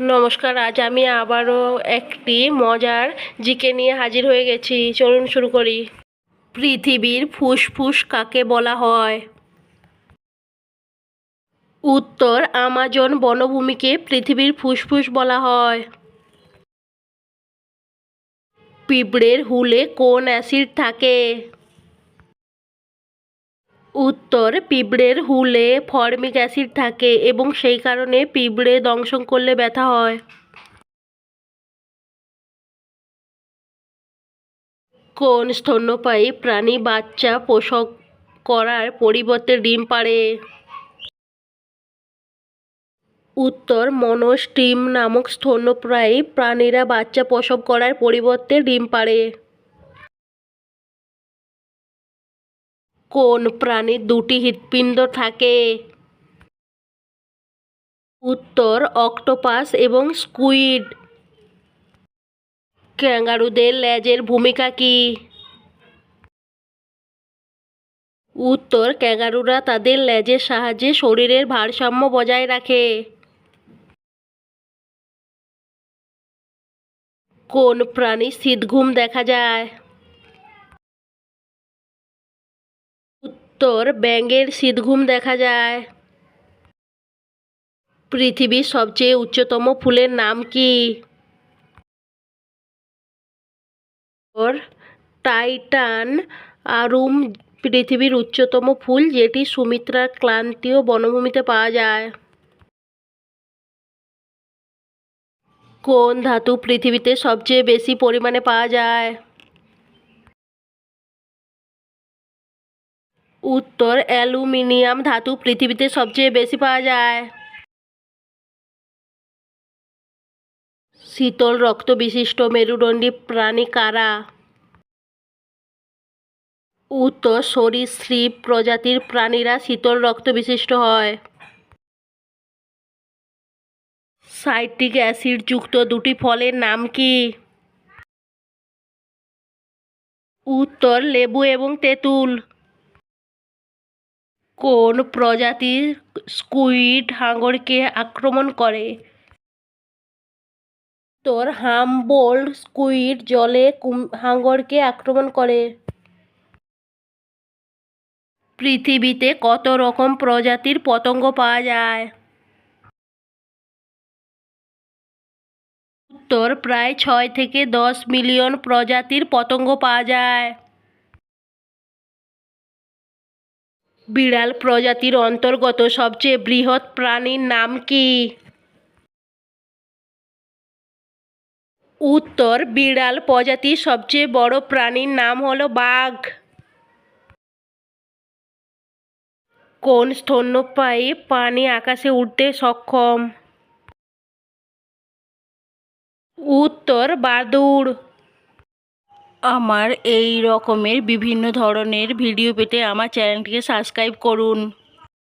নমস্কার, আজ আমি আবারও একটি মজার জিকে নিয়ে হাজির হয়ে গেছি। চলুন শুরু করি। পৃথিবীর ফুসফুস কাকে বলা হয়? উত্তর, আমাজন বনভূমিকে পৃথিবীর ফুসফুস বলা হয়। পিঁপড়ের হুলে কোন অ্যাসিড থাকে? উত্তর, পিঁপড়ের হুলে ফর্মিক অ্যাসিড থাকে এবং সেই কারণে পিঁপড়ে দংশন করলে ব্যথা হয়। কোন স্তন্যপায়ী প্রাণী বাচ্চা পোষক করার পরিবর্তে ডিম পাড়ে? উত্তর, মনোস্টিম নামক স্তন্যপ্রায়ী প্রাণীরা বাচ্চা প্রসব করার পরিবর্তে ডিম পাড়ে। কোন প্রাণীর দুটি হৃৎপিণ্ড থাকে? উত্তর, অক্টোপাস এবং স্কুইড। ক্যাঙ্গারুদের লেজের ভূমিকা কী? উত্তর, ক্যাঙ্গারুরা তাদের লেজের সাহায্যে শরীরের ভারসাম্য বজায় রাখে। কোন প্রাণী শীতঘুম দেখা যায়? উত্তর, ব্যাঙের শীতঘুম দেখা যায়। পৃথিবীর সবচেয়ে উচ্চতম ফুলের নাম কি? টাইটান। আরুম পৃথিবীর উচ্চতম ফুল যেটি সুমিত্রার ক্লান্তীয় বনভূমিতে পাওয়া যায়। কোন ধাতু পৃথিবীতে সবচেয়ে বেশি পরিমাণে পাওয়া যায়? উত্তর, অ্যালুমিনিয়াম ধাতু পৃথিবীতে সবচেয়ে বেশি পাওয়া যায়। শীতল রক্ত বিশিষ্ট মেরুদণ্ডী প্রাণী কারা? উত্তর সরীসৃপ প্রজাতির প্রাণীরা শীতল রক্ত বিশিষ্ট হয়। সাইট্রিক অ্যাসিড যুক্ত দুটি ফলের নাম কি? উত্তর, লেবু এবং তেঁতুল। কোন প্রজাতির স্কুইড হাঙরকে আক্রমণ করে? উত্তর, হামবোল্ড স্কুইড জলে হাঙরকে আক্রমণ করে। পৃথিবীতে কত রকম প্রজাতির পতঙ্গ পাওয়া যায়? উত্তর, প্রায় ছয় থেকে দশ মিলিয়ন প্রজাতির পতঙ্গ পাওয়া যায়। বিড়াল প্রজাতির অন্তর্গত সবচেয়ে বৃহৎ প্রাণীর নাম কি? উত্তর, বিড়াল প্রজাতির সবচেয়ে বড় প্রাণীর নাম হলো বাঘ। কোন স্তন্যপায়ী প্রাণী আকাশে উঠতে সক্ষম? উত্তর, বাদুড়। আমার এই রকমের বিভিন্ন ধরনের ভিডিও পেতে আমার চ্যানেলটিকে সাবস্ক্রাইব করুন।